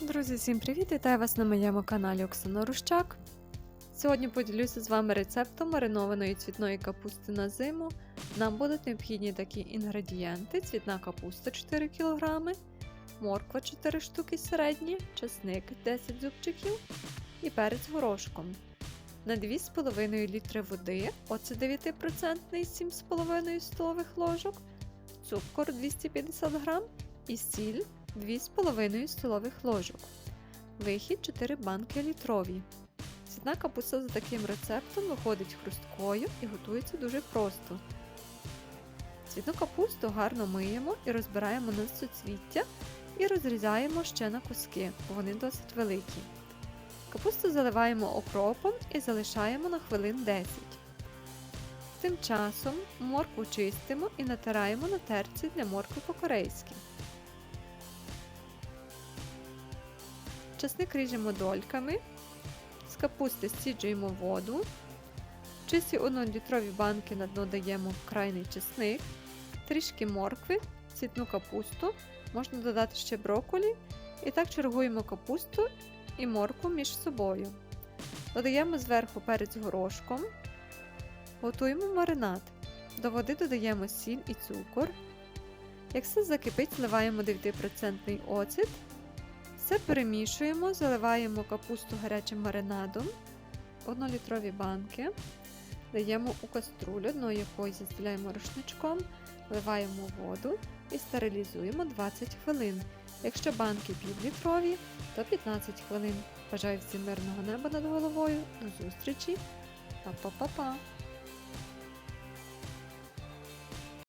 Друзі, всім привіт! Вітаю вас на моєму каналі Оксана Рущак. Сьогодні поділюся з вами рецептом маринованої цвітної капусти на зиму. Нам будуть необхідні такі інгредієнти: цвітна капуста 4 кг, морква 4 штуки середні, чесник 10 зубчиків і перець горошком. На 2,5 літри води, оцет 9% 7,5 столових ложок, цукор 250 г і сіль 2,5 столових ложок. Вихід 4 банки літрові. Цвітна капуста за таким рецептом виходить хрусткою і готується дуже просто. Цвітну капусту гарно миємо і розбираємо на суцвіття і розрізаємо ще на куски, бо вони досить великі. Капусту заливаємо окропом і залишаємо на хвилин 10. Тим часом моркву чистимо і натираємо на терці для моркви по-корейськи. Часник ріжемо дольками, з капусти стіджуємо воду, в чисті 1-літрові банки на дно даємо крайний чесник, трішки моркви, цвітну капусту, можна додати ще брокколі і так чергуємо капусту і моркву між собою. Додаємо зверху перець горошком, готуємо маринад. До води додаємо сіль і цукор. Як все закипить, зливаємо 9% оцет. Все перемішуємо, заливаємо капусту гарячим маринадом, 1-літрові банки, даємо у каструлю, дно якої застеляємо рушничком, вливаємо воду і стерилізуємо 20 хвилин. Якщо банки півлітрові, то 15 хвилин. Бажаю всім мирного неба над головою. До зустрічі! Па-па-па-па!